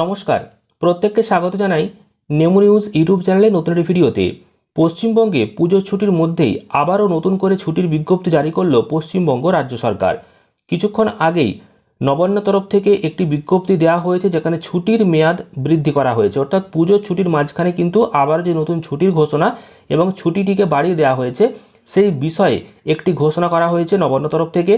নমস্কার। প্রত্যেককে স্বাগত জানাই নেমো নিউজ ইউটিউব চ্যানেলে নতুন একটি ভিডিওতে। পশ্চিমবঙ্গে পুজোর ছুটির মধ্যেই আবারও নতুন করে ছুটির বিজ্ঞপ্তি জারি করল পশ্চিমবঙ্গ রাজ্য সরকার। কিছুক্ষণ আগেই নবান্ন তরফ থেকে একটি বিজ্ঞপ্তি দেওয়া হয়েছে যেখানে ছুটির মেয়াদ বৃদ্ধি করা হয়েছে। অর্থাৎ পুজোর ছুটির মাঝখানে কিন্তু আবার যে নতুন ছুটির ঘোষণা এবং ছুটিটিকে বাড়িয়ে দেওয়া হয়েছে, সেই বিষয়ে একটি ঘোষণা করা হয়েছে নবান্ন তরফ থেকে।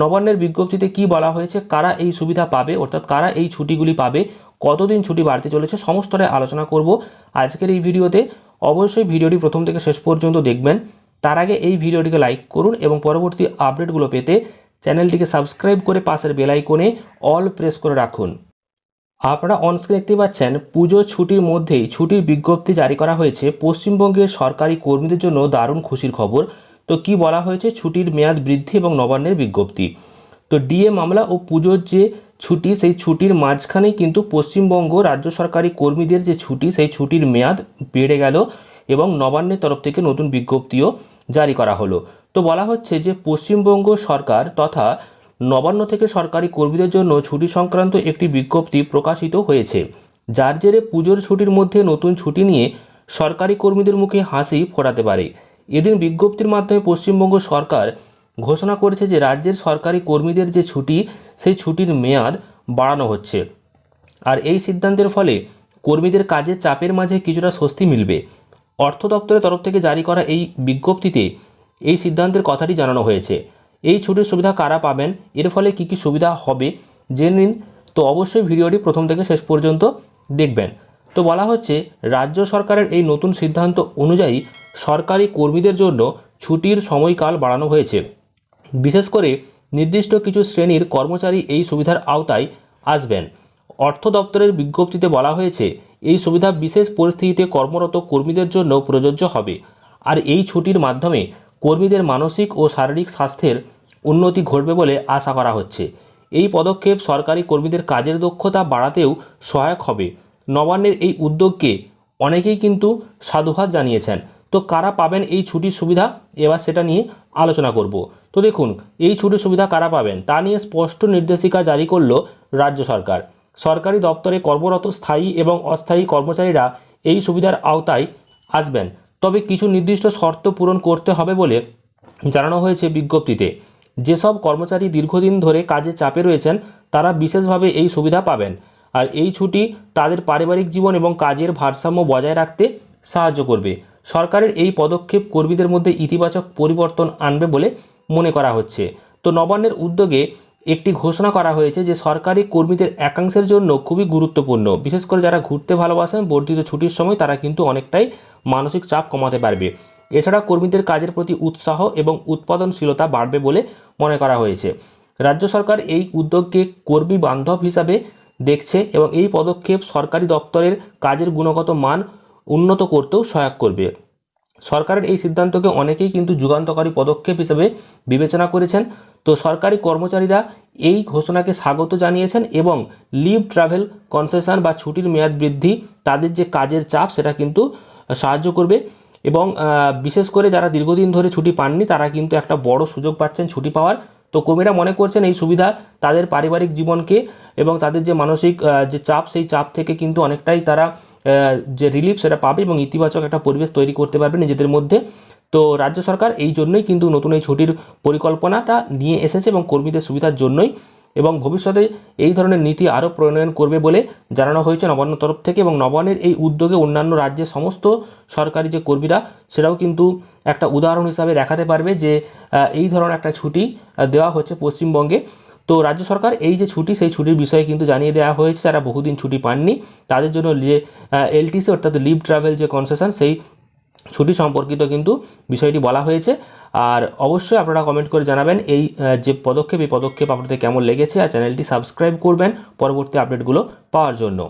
নবান্নের বিজ্ঞপ্তিতে কি বলা হয়েছে, কারা এই সুবিধা পাবে, অর্থাৎ কারা এই ছুটিগুলি পাবে কতদিন ছুটি বাড়তে চলেছে সমস্তটাই আলোচনা করব। আজকের এই ভিডিওতে অবশ্যই ভিডিওটি প্রথম থেকে শেষ পর্যন্ত দেখবেন। তার আগে এই ভিডিওটিকে লাইক করুন এবং পরবর্তী আপডেটগুলো পেতে চ্যানেলটিকে সাবস্ক্রাইব করে পাশের বেল আইকনে অল প্রেস করে রাখুন। আপনারা অনস্ক্রিন দেখতে পাচ্ছেন, পুজো ছুটির মধ্যেই ছুটির বিজ্ঞপ্তি জারি করা হয়েছে। পশ্চিমবঙ্গের সরকারি কর্মীদের জন্য দারুণ খুশির খবর। তো কি বলা হয়েছে? ছুটির মেয়াদ বৃদ্ধি এবং নবান্নের বিজ্ঞপ্তি। তো ডিএ মামলা ও পুজোর যে ছুটি, সেই ছুটির মাঝখানেই কিন্তু পশ্চিমবঙ্গ রাজ্য সরকারি কর্মীদের যে ছুটি, সেই ছুটির মেয়াদ বেড়ে গেল এবং নবান্নের তরফ থেকে নতুন বিজ্ঞপ্তিও জারি করা হলো। তো বলা হচ্ছে যে পশ্চিমবঙ্গ সরকার তথা নবান্ন থেকে সরকারি কর্মীদের জন্য ছুটি সংক্রান্ত একটি বিজ্ঞপ্তি প্রকাশিত হয়েছে। যার জেরে পুজোর ছুটির মধ্যে নতুন ছুটি নিয়ে সরকারি কর্মীদের মুখে হাসি ফোটাতে পারে। এদিন বিজ্ঞপ্তির মাধ্যমে পশ্চিমবঙ্গ সরকার ঘোষণা করেছে যে রাজ্যের সরকারি কর্মীদের যে ছুটি, সেই ছুটির মেয়াদ বাড়ানো হচ্ছে। আর এই সিদ্ধান্তের ফলে কর্মীদের কাজের চাপের মাঝে কিছুটা স্বস্তি মিলবে। অর্থ দপ্তরের তরফ থেকে জারি করা এই বিজ্ঞপ্তিতে এই সিদ্ধান্তের কথাটি জানানো হয়েছে। এই ছুটির সুবিধা কারা পাবেন? এর ফলে কি কি সুবিধা হবে? জেনে নিন। তো অবশ্যই ভিডিওটি প্রথম থেকে শেষ পর্যন্ত দেখবেন। তো বলা হচ্ছে, রাজ্য সরকারের এই নতুন সিদ্ধান্ত অনুযায়ী সরকারি কর্মীদের জন্য ছুটির সময়কাল বাড়ানো হয়েছে। বিশেষ করে নির্দিষ্ট কিছু শ্রেণির কর্মচারী এই সুবিধার আওতায় আসবেন। অর্থ দপ্তরের বিজ্ঞপ্তিতে বলা হয়েছে, এই সুবিধা বিশেষ পরিস্থিতিতে কর্মরত কর্মীদের জন্য প্রযোজ্য হবে। আর এই ছুটির মাধ্যমে কর্মীদের মানসিক ও শারীরিক স্বাস্থ্যের উন্নতি ঘটবে বলে আশা করা হচ্ছে। এই পদক্ষেপ সরকারি কর্মীদের কাজের দক্ষতা বাড়াতেও সহায়ক হবে। নবান্নের এই উদ্যোগকে অনেকেই কিন্তু সাধুবাদ জানিয়েছেন। তো কারা পাবেন এই ছুটির সুবিধা? এবার সেটা নিয়ে আলোচনা করব। তো দেখুন, এই ছুটির সুবিধা কারা পাবেন? তা নিয়ে স্পষ্ট নির্দেশিকা জারি করল রাজ্য সরকার। সরকারি দপ্তরে কর্মরত স্থায়ী এবং অস্থায়ী কর্মচারীরা এই সুবিধার আওতায় আসবেন। তবে কিছু নির্দিষ্ট শর্ত পূরণ করতে হবে বলে জানানো হয়েছে বিজ্ঞপ্তিতে। যেসব কর্মচারী দীর্ঘদিন ধরে কাজে চাপে রয়েছেন, তারা বিশেষভাবে এই সুবিধা পাবেন। আর এই ছুটি তাদের পারিবারিক জীবন এবং কাজের ভারসাম্য বজায় রাখতে সাহায্য করবে। সরকারের এই পদক্ষেপ কর্মীদের মধ্যে ইতিবাচক পরিবর্তন আনবে বলে মনে করা হচ্ছে। তো নবান্নের উদ্যোগে একটি ঘোষণা করা হয়েছে যে সরকারি কর্মীদের একাংশের জন্য খুবই গুরুত্বপূর্ণ। বিশেষ করে যারা ঘুরতে ভালোবাসেন, বর্ধিত ছুটির সময় তারা কিন্তু অনেকটাই মানসিক চাপ কমাতে পারবে। এছাড়া কর্মীদের কাজের প্রতি উৎসাহ এবং উৎপাদনশীলতা বাড়বে বলে মনে করা হয়েছে। রাজ্য সরকার এই উদ্যোগকে কর্মী বান্ধব হিসাবে দেখছে এবং এই পদক্ষেপ সরকারি দপ্তরের কাজের গুণগত মান উন্নত করতেও সহায়ক করবে। সরকারের এই সিদ্ধান্তকে অনেকেই কিন্তু যুগান্তকারী পদক্ষেপ হিসেবে বিবেচনা করেছেন। তো সরকারি কর্মচারীরা এই ঘোষণাকে স্বাগত জানিয়েছেন এবং লিভ ট্রাভেল, কনসেশন বা ছুটির মেয়াদ বৃদ্ধি, তাদের যে কাজের চাপ, সেটা কিন্তু সাহায্য করবে এবং বিশেষ করে যারা দীর্ঘদিন ধরে ছুটি পাননি, তারা কিন্তু একটা বড় সুযোগ পাচ্ছেন ছুটি পাওয়ার। তো কর্মীরা মনে করছেন এই সুবিধা তাদের পারিবারিক জীবনকে এবং তাদের যে মানসিক যে চাপ, সেই চাপ থেকে কিন্তু অনেকটাই তারা যে রিলিফ সেটা পাবে এবং ইতিবাচক একটা পরিবেশ তৈরি করতে পারবে নিজেদের মধ্যে। তো রাজ্য সরকার এই জন্যই কিন্তু নতুন এই ছুটির পরিকল্পনাটা নিয়ে এসেছে এবং কর্মীদের সুবিধার জন্যই এবং ভবিষ্যতে এই ধরনের নীতি আরও প্রণয়ন করবে বলে জানানো হয়েছে নবান্ন তরফ থেকে এবং নবান্নের এই উদ্যোগে অন্যান্য রাজ্যের সমস্ত সরকারি যে কর্মীরা সেটাও কিন্তু একটা উদাহরণ হিসাবে দেখাতে পারবে যে এই ধরনের একটা ছুটি দেওয়া হচ্ছে পশ্চিমবঙ্গে। তো রাজ্য সরকার এই যে ছুটি, সেই ছুটির বিষয়ে কিন্তু জানিয়ে দেওয়া হয়েছে, যারা বহুদিন ছুটি পাননি, তাদের জন্য এলটিসি অর্থাৎ লিভ ট্রাভেল যে কনসেশন সেই ছুটি সম্পর্কিত কিন্তু বিষয়টি বলা হয়েছে। আর অবশ্যই আপনারা কমেন্ট করে জানাবেন এই যে পদক্ষেপ, এই পদক্ষেপ আপনাদের কেমন লেগেছে, আর চ্যানেলটি সাবস্ক্রাইব করবেন পরবর্তী আপডেটগুলো পাওয়ার জন্য।